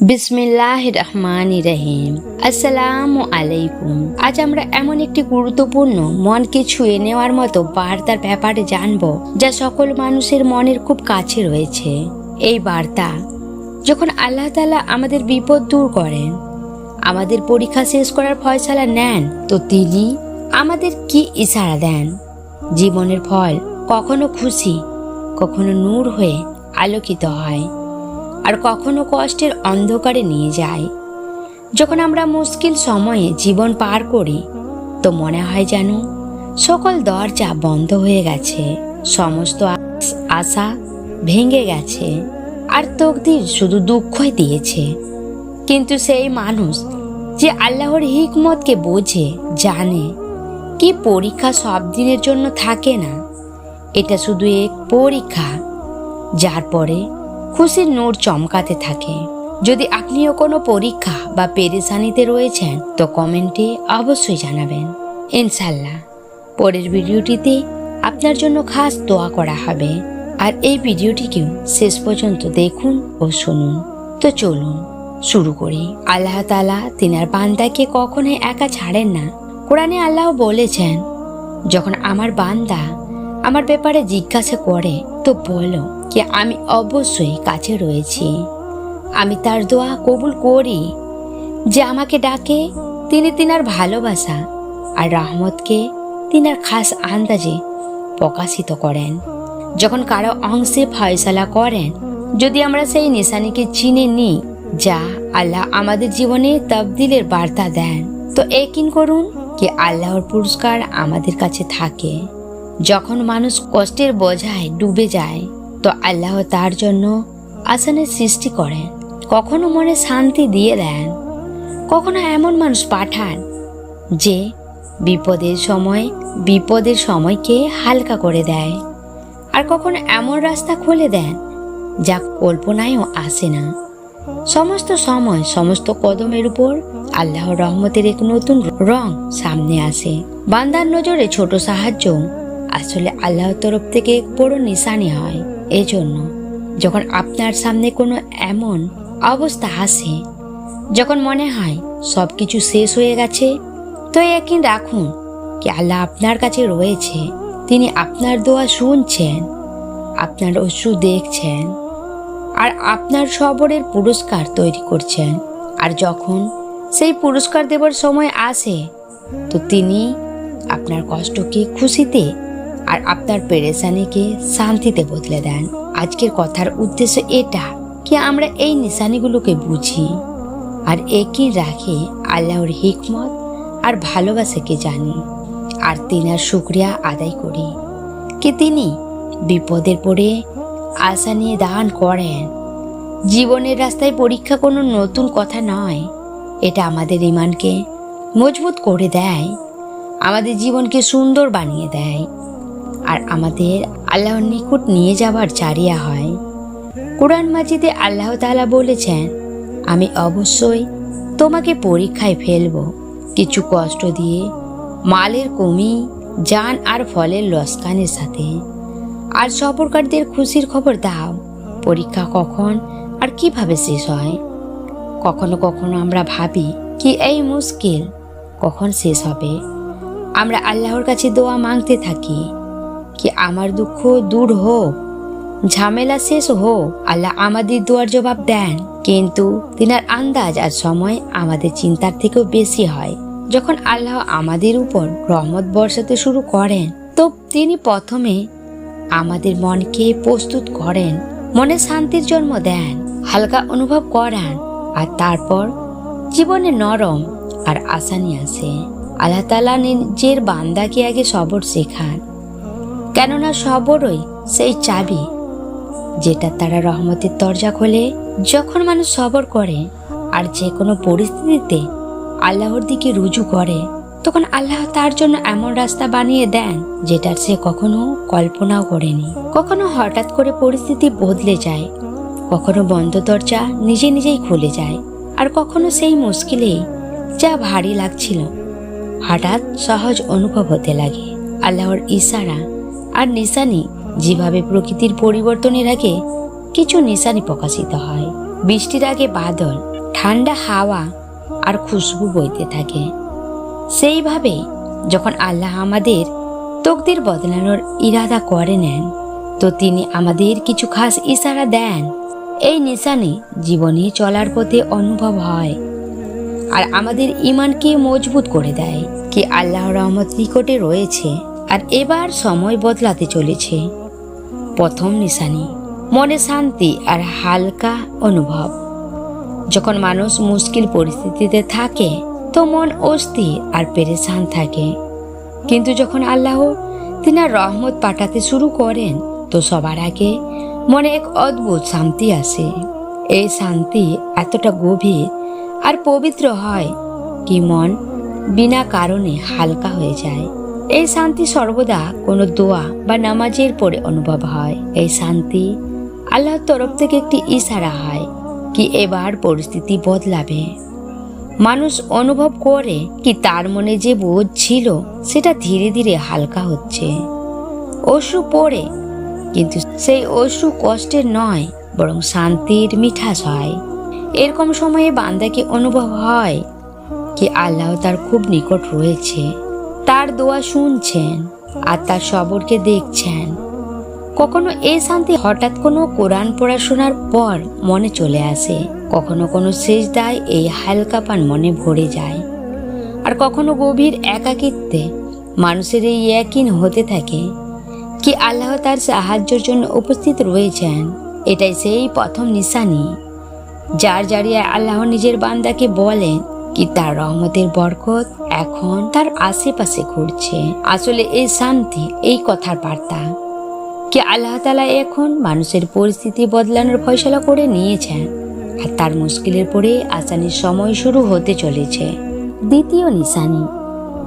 বিসমিল্লাহ রহমান রহিম আসসালামু আলাইকুম। আজ আমরা এমন একটি গুরুত্বপূর্ণ মনকে ছুঁয়ে নেওয়ার মতো বার্তার ব্যাপারে জানব, যা সকল মানুষের মনের খুব কাছে রয়েছে। এই বার্তা, যখন আল্লাহ তাআলা আমাদের বিপদ দূর করেন, আমাদের পরীক্ষা শেষ করার ফয়সালা নেন, তো তিনি আমাদের কি ইশারা দেন? জীবনের ফল কখনো খুশি, কখনো নূর হয়ে আলোকিত হয়। আর কখনো কষ্টের অন্ধকারে নিয়ে যায়। যখন আমরা মুশকিল সময়ে জীবন পার করি, তো মনে হয় যেন সকল দরজা বন্ধ হয়ে গেছে, সমস্ত আশা ভেঙে গেছে, আর তকদির শুধু দুঃখই দিয়েছে। কিন্তু সেই মানুষ যে আল্লাহর হিকমতকে বোঝে, জানে, কি পরীক্ষা সব দিনের জন্য থাকে না, এটা শুধু এক পরীক্ষা, যার পরে খুশির নূর চমকাতে থাকে। যদি আপনিও কোনো পরীক্ষা বা পেরেশানিতে রয়েছেন, তো কমেন্টে অবশ্যই জানাবেন। ইনশাল্লাহ পরের ভিডিওটিতে আপনার জন্য খাস দোয়া করা হবে। আর এই ভিডিওটিকেও শেষ পর্যন্ত দেখুন ও শুনুন। তো চলুন, শুরু করি। আল্লাহ তালা তিনার বান্দাকে কখনোই একা ছাড়েন না। কোরআনে আল্লাহ বলেছেন, যখন আমার বান্দা আমার ব্যাপারে জিজ্ঞাসা করে, তো বলো কি আমি অবশ্যই কাছে রয়েছি। আমি তার দোয়া কবুল করি যে আমাকে ডাকে, তিনি তিনার ভালোবাসা আর রহমতকে তিনার খাস আন্দাজে প্রকাশিত করেন। যখন কারও অংশে ফয়সালা করেন, যদি আমরা সেই নিশানিকে চিনে নিই, যা আল্লাহ আমাদের জীবনে তবদিলের বার্তা দেন, তো একিন করুন কি আল্লাহর পুরস্কার আমাদের কাছে থাকে। যখন মানুষ কষ্টের বোঝায় ডুবে যায়, তো আল্লাহ তার জন্য আসানের সৃষ্টি করেন কখনো মনে শান্তি দিয়ে দেন, কখনো এমন মানুষ পাঠান যে বিপদের সময়, বিপদের সময়কে হালকা করে দেয়। আর কখনো এমন রাস্তা খুলে দেন যা কল্পনায়ও আসে না। সমস্ত সময়, সমস্ত কদমের উপর আল্লাহর রহমতের এক নতুন রং সামনে আসে। বান্দার নজরে ছোট সাহায্য আসলে আল্লাহর তরফ থেকে বড় নিশানি হয়। এজন্য যখন আপনার সামনে কোনো এমন অবস্থা আসে, যখন মনে হয় সব কিছু শেষ হয়ে গেছে, তো একই রাখুন কি আল্লাহ আপনার কাছে রয়েছে। তিনি আপনার দোয়া শুনছেন, আপনার অশ্রু দেখছেন, আর আপনার সবরের পুরস্কার তৈরি করছেন। আর যখন সেই পুরস্কার দেবার সময় আসে, তো তিনি আপনার কষ্টকে খুশিতে আর আপনার পেরেশানিকে শান্তিতে বদলে দেন। আজকের কথার উদ্দেশ্য এটা কি আমরা এই নিশানিগুলোকে বুঝি আর একই রাখে আল্লাহর হিকমত আর ভালোবাসাকে জানি আর তিনার শুক্রিয়া আদায় করি কি তিনি বিপদের পড়ে আশা নিয়ে দান করেন। জীবনের রাস্তায় পরীক্ষা কোনো নতুন কথা নয়। এটা আমাদের ইমানকে মজবুত করে দেয়, আমাদের জীবনকে সুন্দর বানিয়ে দেয়। আর আমাদের আল্লাহর নিকট নিয়ে যাওয়ার চারিয়া হয়। কোরআন মাজিদে আল্লাহ তালা বলেছেন, আমি অবশ্যই তোমাকে পরীক্ষায় ফেলব। কিছু কষ্ট দিয়ে মালের কমি জান আর ফলের লস্কানের সাথে। আর সফরকারদের খুশির খবর দাও, পরীক্ষা কখন আর কীভাবে শেষ হয়? কখনো কখনো আমরা ভাবি কি এই মুশকিল কখন শেষ হবে? আমরা আল্লাহর কাছে দোয়া মাংতে থাকি কি আমার দুঃখ দূর হোক ঝামেলা শেষ হোক আল্লাহ আমাদের দোয়ার জবাব দেন কিন্তু তিনার আন্দাজ আর সময় আমাদের চিন্তার থেকেও বেশি হয় যখন আল্লাহ আমাদের উপর রহমত বর্ষাতে শুরু করেন তো তিনি প্রথমে আমাদের মনকে প্রস্তুত করেন মনে শান্তির জন্ম দেন হালকা অনুভব করান আর তারপর জীবনে নরম আর আশা নিয়ে আসে আল্লাহ তালা নিজের বান্দাকে আগে সবর শেখান কেননা সবরই সেই চাবি, যেটা তারা রহমতের দরজা খোলে। যখন মানুষ সবর করে আর যে কোনো পরিস্থিতিতে আল্লাহর দিকে রুজু করে, তখন আল্লাহ তার জন্য এমন রাস্তা বানিয়ে দেন যেটার সে কখনো কল্পনাও করেনি। কখনো হঠাৎ করে পরিস্থিতি বদলে যায়, কখনো বন্ধ দরজা নিজে নিজেই খুলে যায়, আর কখনো সেই মুশকিলেই যা ভারী লাগছিল, হঠাৎ সহজ অনুভব হতে লাগে। আল্লাহর ইশারা আর নিশানি যেভাবে প্রকৃতির পরিবর্তনের আগে কিছু নিশানি প্রকাশিত হয়। বৃষ্টির আগে বাদল, ঠান্ডা হাওয়া আর খুশবু বইতে থাকে। সেইভাবে যখন আল্লাহ আমাদের তকদির বদলানোর ইরাদা করে নেন, তো তিনি আমাদের কিছু খাস ইশারা দেন। এই নিশানে জীবনে চলার পথে অনুভব হয় আর আমাদের ইমানকে মজবুত করে দেয় কি আল্লাহ রহমত নিকটে রয়েছে। আর এবার সময় বদলাতে চলেছে। প্রথম নিশানি, মনে শান্তি আর হালকা অনুভব। যখন মানুষ মুশকিল পরিস্থিতিতে থাকে, তো মন অস্থির আর পেরেশান থাকে। কিন্তু যখন আল্লাহ তিনার রহমত পাঠাতে শুরু করেন, তো সবার আগে মনে এক অদ্ভুত শান্তি আসে। এই শান্তি এতটা গভীর আর পবিত্র হয় কি মন বিনা কারণে হালকা হয়ে যায়। এই শান্তি সর্বদা কোনো দোয়া বা নামাজের পরে অনুভব হয়। এই শান্তি আল্লাহর তরফ থেকে একটি ইশারা হয় কি এবার পরিস্থিতি বদলাবে। মানুষ অনুভব করে কি তার মনে যে বোধ ছিল, সেটা ধীরে ধীরে হালকা হচ্ছে। অশ্রু পড়ে, কিন্তু সেই অশ্রু কষ্টের নয়, বরং শান্তির মিঠাস হয়। এরকম সময়ে বান্দাকে অনুভব হয় কি আল্লাহ তার খুব নিকট রয়েছে। তার দোয়া শুনছেন আর তার সবরকে দেখছেন। কখনো এই শান্তি হঠাৎ কোনো কোরআন পড়াশোনার পর মনে চলে আসে, কখনো কোনো শেষ দায় এই হালকাপান মনে ভরে যায়। আর কখনো গভীর একাকিত্বে মানুষের এই একই হতে থাকে, কি আল্লাহ তার সাহায্যের জন্য উপস্থিত রয়েছেন, এটাই সেই প্রথম নিশানি। যার জারিয়ে আল্লাহ নিজের বান্দাকে বলেন কি তার রহমতের বরকত এখন তার আশেপাশে ঘুরছে। আসলে এই শান্তি, এই কথার বার্তা। কি আল্লাহ তালা এখন মানুষের পরিস্থিতি বদলানোর ফয়সলা করে নিয়েছেন। আর তার মুশকিলের পরে আসানির সময় শুরু হতে চলেছে। দ্বিতীয় নিশানি,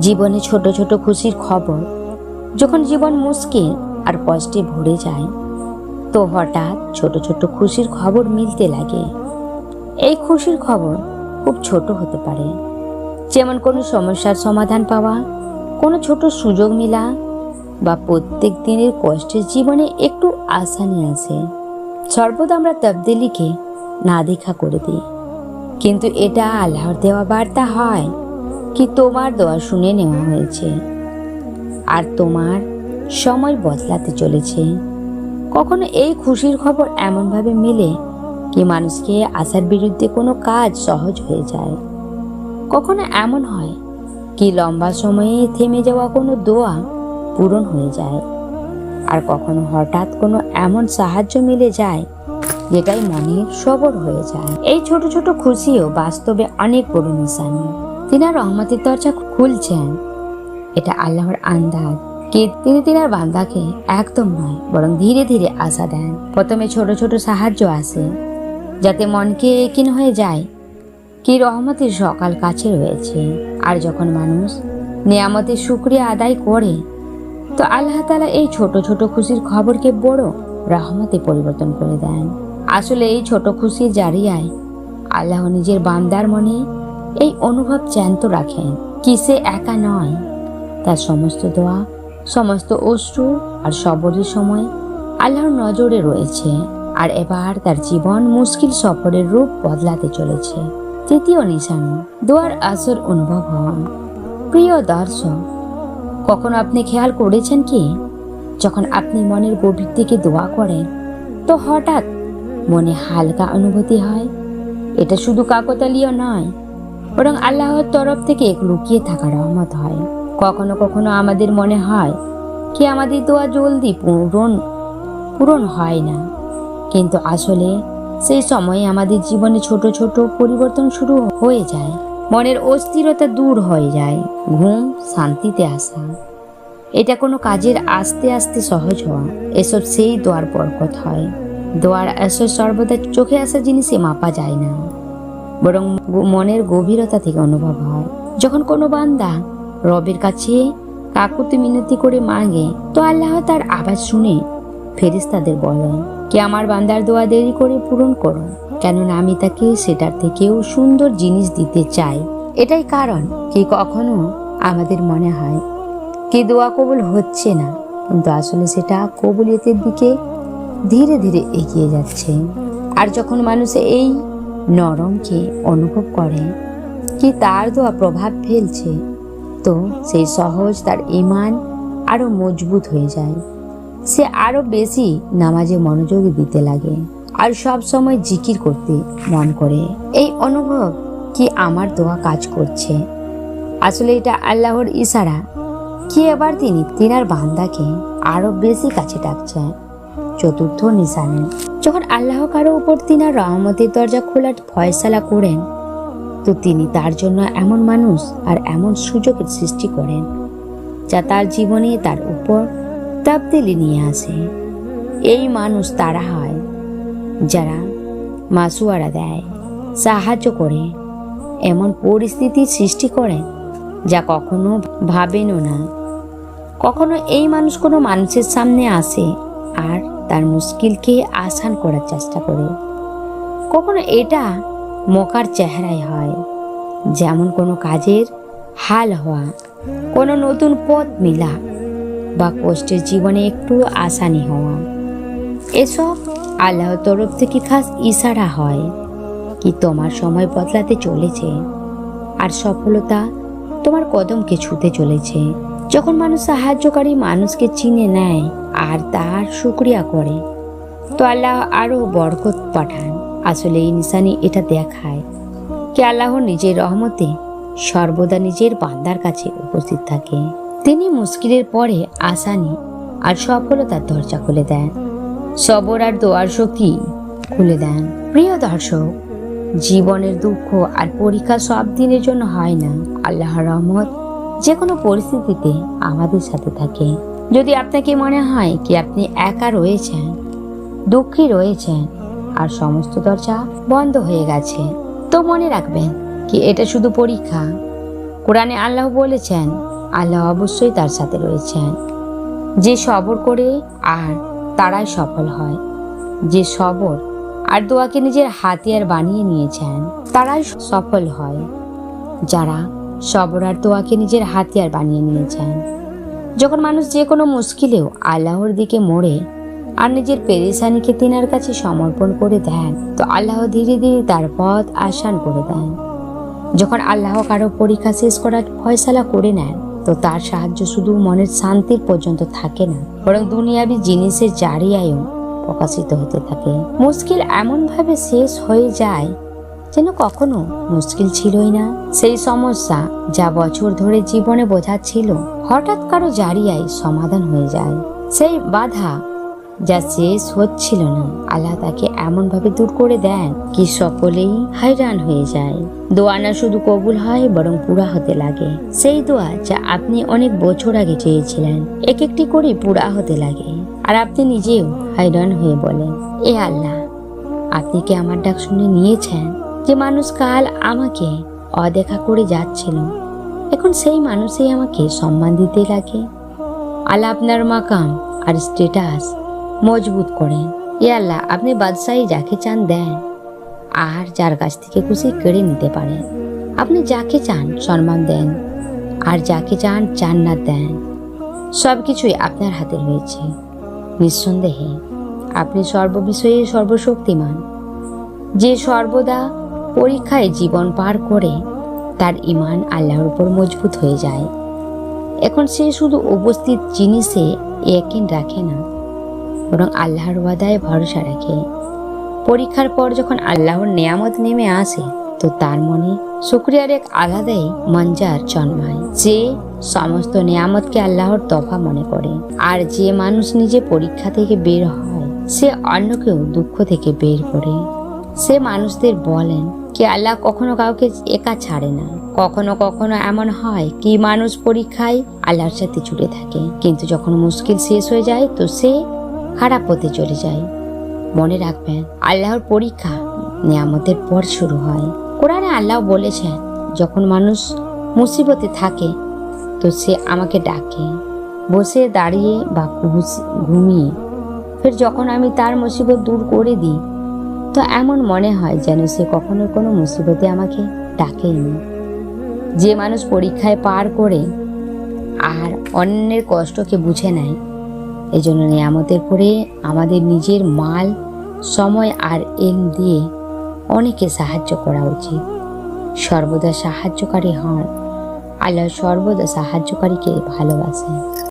জীবনে ছোট ছোট খুশির খবর। যখন জীবন মুশকিল আর কষ্টে ভরে যায়, তো হঠাৎ ছোট ছোট খুশির খবর মিলতে লাগে। এই খুশির খবর খুব ছোট হতে পারে। যেমন কোনো সমস্যার সমাধান পাওয়া, কোনো ছোট সুযোগ মিলা, বা প্রত্যেক দিনের কষ্টের জীবনে একটু আশা নিয়ে আসে সর্বদা আমরা তবদিলিকে না দেখা করে দিই। কিন্তু এটা আল্লাহর দেওয়া বার্তা হয় কি তোমার দোয়া শুনে নেওয়া হয়েছে। আর তোমার সময় বদলাতে চলেছে। কখনো এই খুশির খবর এমনভাবে মিলে কি মানুষকে আশার বিরুদ্ধে কোনো কাজ সহজ হয়ে যায়। কখনো এমন হয় কি লম্বা সময়ে থেমে যাওয়া কোনো দোয়া পূরণ হয়ে যায় আর কখনো হঠাৎ কোনো এমন সাহায্য মিলে যায় যেটাই মনে সবর হয়ে যায়। এই ছোট ছোট খুশিও বাস্তবে অনেক বড় নিশানি। তিনার রহমতের দরজা খুলছেন। এটা আল্লাহর আন্দাজ। কে তিনি তিনার বান্দাকে একদম নয়, বরং ধীরে ধীরে আশা দেন। প্রথমে ছোট ছোট সাহায্য আসে। যাতে মনকে একিন হয়ে যায়। কি রহমতের সকাল কাছে রয়েছে। আর যখন মানুষ নিয়ামতের শুক্রিয়া আদায় করে, তো আল্লাহ তালা এই ছোট ছোট খুশির খবরকে বড় রহমতে পরিবর্তন করে দেন। আসলে এই ছোট খুশি জারিয়ায় আল্লাহ নিজের বান্দার মনে এই অনুভব চ্যান্ত রাখেন কি সে একা নয়। তার সমস্ত দোয়া, সমস্ত অশ্রু আর সবরের সময় আল্লাহর নজরে রয়েছে। আর এবার তার জীবন মুশকিল সফরের রূপ বদলাতে চলেছে। তৃতীয় নিশানি, দোয়ার আসর অনুভব হন প্রিয় দর্শক, কখনো আপনি খেয়াল করেছেন কি? যখন আপনি মনের গভীর থেকে দোয়া করেন, তো হঠাৎ মনে হালকা অনুভূতি হয়। এটা শুধু কাকতালীয় নয়, বরং আল্লাহর তরফ থেকে এক লুকিয়ে থাকা রহমত হয়। কখনো কখনো আমাদের মনে হয় কি আমাদের দোয়া জলদি পূরণ পূরণ হয় না। কিন্তু আসলে সেই সময়ে আমাদের জীবনে ছোট ছোট পরিবর্তন শুরু হয়ে যায়। মনের অস্থিরতা দূর হয়ে যায়, ঘুম শান্তিতে আসা। এটা কোনো কাজের আস্তে আস্তে সহজ হওয়া, এসব সেই দোয়ার বরকত হয়। দোয়ার এসব সর্বদা চোখে আসা জিনিসে মাপা যায় না। বরং মনের গভীরতা থেকে অনুভব হয়। যখন কোনো বান্দা রবের কাছে কাকুতি মিনতি করে মাগে, তো আল্লাহ তার আওয়াজ শুনে ফেরিস্তাদের বলেন, কি আমার বান্দার দোয়া দেরি করে পূরণ করো কেননা আমি তাকে সেটার থেকেও সুন্দর জিনিস দিতে চাই। এটাই কারণ কি কখনো আমাদের মনে হয়, কে দোয়া কবুল হচ্ছে না, কিন্তু আসলে সেটা কবুলিয়তের দিকে ধীরে ধীরে এগিয়ে যাচ্ছে। আর যখন মানুষ এই নরমকে অনুভব করে, কি তার দোয়া প্রভাব ফেলছে, তো সেই সহজ তার ইমান আরও মজবুত হয়ে যায়। সে আরও বেশি নামাজে মনোযোগ দিতে লাগে আর সব সময় জিকির করতে মন করে। এই অনুভব কি আমার দোয়া কাজ করছে? আসলে এটা আল্লাহর ইশারা। কি এবার তিনি তিনার বান্দাকে আরও বেশি কাছে ডাকছেন চতুর্থ নিশানে, যখন আল্লাহ কারও উপর তিনার রহমতের দরজা খোলার ফয়সালা করেন, তো তিনি তার জন্য এমন মানুষ আর এমন সুযোগের সৃষ্টি করেন, যা তার জীবনে তার উপর তাবদিলি নিয়ে আসে। এই মানুষ তারা হয়, যারা মাসুয়ারা দেয়, সাহায্য করে, এমন পরিস্থিতি সৃষ্টি করে যা কখনো ভাবেনও না। কখনো এই মানুষ কোনো মানুষের সামনে আসে আর তার মুশকিলকে আসান করার চেষ্টা করে। কখনো এটা মকার চেহারায় হয়, যেমন কোনো কাজের হাল হওয়া, কোনো নতুন পথ মিলা বা কষ্টের জীবনে একটু আসানি হওয়া। এসব আল্লাহর তরফ থেকে খাস ইশারা হয় কি তোমার সময় বদলাতে চলেছে আর সফলতা তোমার কদমকে ছুতে চলেছে। যখন মানুষ সাহায্যকারী মানুষকে চিনে নেয় আর তার শুক্রিয়া করে, তো আল্লাহ আরও বরকত পাঠান। আসলে এই নিশানি এটা দেখায় কি আল্লাহ নিজের রহমতে সর্বদা নিজের বান্দার কাছে উপস্থিত থাকে। তিনি মুশকিলের পরে আসানি আর সফলতার দরজা খুলে দেন। সবর আর দোয়ার শক্তি খুলে দেন। প্রিয় দর্শক, জীবনের দুঃখ আর পরীক্ষা সব দিনের জন্য হয় না। আল্লাহর রহমত যে কোনো পরিস্থিতিতে আমাদের সাথে থাকে। যদি আপনাকে মনে হয় কি আপনি একা রয়েছেন, দুঃখী রয়েছেন আর সমস্ত দরজা বন্ধ হয়ে গেছে, তো মনে রাখবেন কি এটা শুধু পরীক্ষা। কোরআনে আল্লাহ বলেছেন আল্লাহ অবশ্যই তার সাথে রয়েছেন। যে সবর করে আর তারাই সফল হয়। যে সবর আর দোয়াকে নিজের হাতিয়ার বানিয়ে নিয়েছেন, তারাই সফল হয়। যারা সবর আর দোয়াকে নিজের হাতিয়ার বানিয়ে নিয়েছেন। যখন মানুষ যে কোনো মুশকিলেও আল্লাহর দিকে মোড়ে আর নিজের পেরেশানিকে তিনার কাছে সমর্পণ করে দেন, তো আল্লাহ ধীরে ধীরে তার পথ আসান করে দেন। যখন আল্লাহ কারও পরীক্ষা শেষ করার ফয়সালা করে নেন তো তার সাহায্য শুধু মনের শান্তির পর্যন্ত থাকে না, বরং দুনিয়াবি জিনিসের জারিয়ায়ও প্রকাশিত হতে থাকে। মুশকিল এমনভাবে শেষ হয়ে যায় যেন কখনো মুশকিল ছিলই না। সেই সমস্যা যা বছর ধরে জীবনে বোঝাচ্ছিল হঠাৎ কারও জারিয়ায় সমাধান হয়ে যায়। সেই বাধা যা শেষ হচ্ছিল না। আল্লাহ তাকে এমনভাবে দূর করে দেন কি সকলেই হাইরান হয়ে যায়। দোয়া না শুধু কবুল হয়, বরং পুরা হতে লাগে। সেই দোয়া যা আপনি অনেক বছর আগে চেয়েছিলেন এক একটি করে পুরা হতে লাগে। আর আপনি নিজেও হাইরান হয়ে বলেন, এ আল্লাহ, আপনি কি আমার ডাক শুনে নিয়েছেন যে মানুষ কাল আমাকে অদেখা করে যাচ্ছিল? এখন সেই মানুষই আমাকে সম্মান দিতে লাগে। আল্লাহ আপনার মাকাম আর স্টেটাস মজবুত করেন এ আল্লাহ, আপনি বাদশাহী যাকে চান দেন। আর যার কাছ থেকে খুশি কেড়ে নিতে পারেন আপনি যাকে চান সম্মান দেন, আর যাকে চান জান্নাত দেন। সব কিছুই আপনার হাতে রয়েছে। নিঃসন্দেহে, আপনি সর্ববিষয়ে সর্বশক্তিমান। যে সর্বদা পরীক্ষায় জীবন পার করে, তার ইমান আল্লাহর উপর মজবুত হয়ে যায়। এখন সে শুধু উপস্থিত জিনিসে একিন রাখে না বরং আল্লাহর ওয়াদায় ভরসা রাখে। পরীক্ষার পর যখন আল্লাহর নেয়ামত নেমে আসে, তো তার মনে শুক্রিয়ার এক আলাদাই মঞ্জার জন্মায়, যে সমস্ত নেয়ামতকে আল্লাহর তফা মনে করে। আর যে মানুষ নিজে পরীক্ষা থেকে বের হয়, সে অন্যকেও দুঃখ থেকে বের করে। সে মানুষদের বলেন, কি আল্লাহ কখনো কাউকে একা ছাড়ে না। কখনো কখনো এমন হয় কি মানুষ পরীক্ষায় আল্লাহর সাথে জুড়ে থাকে। কিন্তু যখন মুশকিল শেষ হয়ে যায়, তো সে খারাপ পথে চলে যায়। মনে রাখবেন, আল্লাহর পরীক্ষা নিয়ামতের পর শুরু হয়। কোরআনে আল্লাহ বলেছেন, যখন মানুষ মুসিবতে থাকে, তো সে আমাকে ডাকে। বসে দাঁড়িয়ে বা ঘুমিয়ে। ফের যখন আমি তার মুসিবত দূর করে দিই, তো এমন মনে হয় যেন সে কখনো কোনো মুসিবতে আমাকে ডাকেনি। যে মানুষ পরীক্ষায় পার করে, আর অন্যের কষ্টকে বুঝে নেয় এই জন্য নিয়ামতের পরে আমাদের নিজের মাল, সময় আর এম দিয়ে অনেকে সাহায্য করা উচিত। সর্বদা সাহায্যকারী হন। আল্লাহ সর্বদা সাহায্যকারীকে ভালোবাসেন।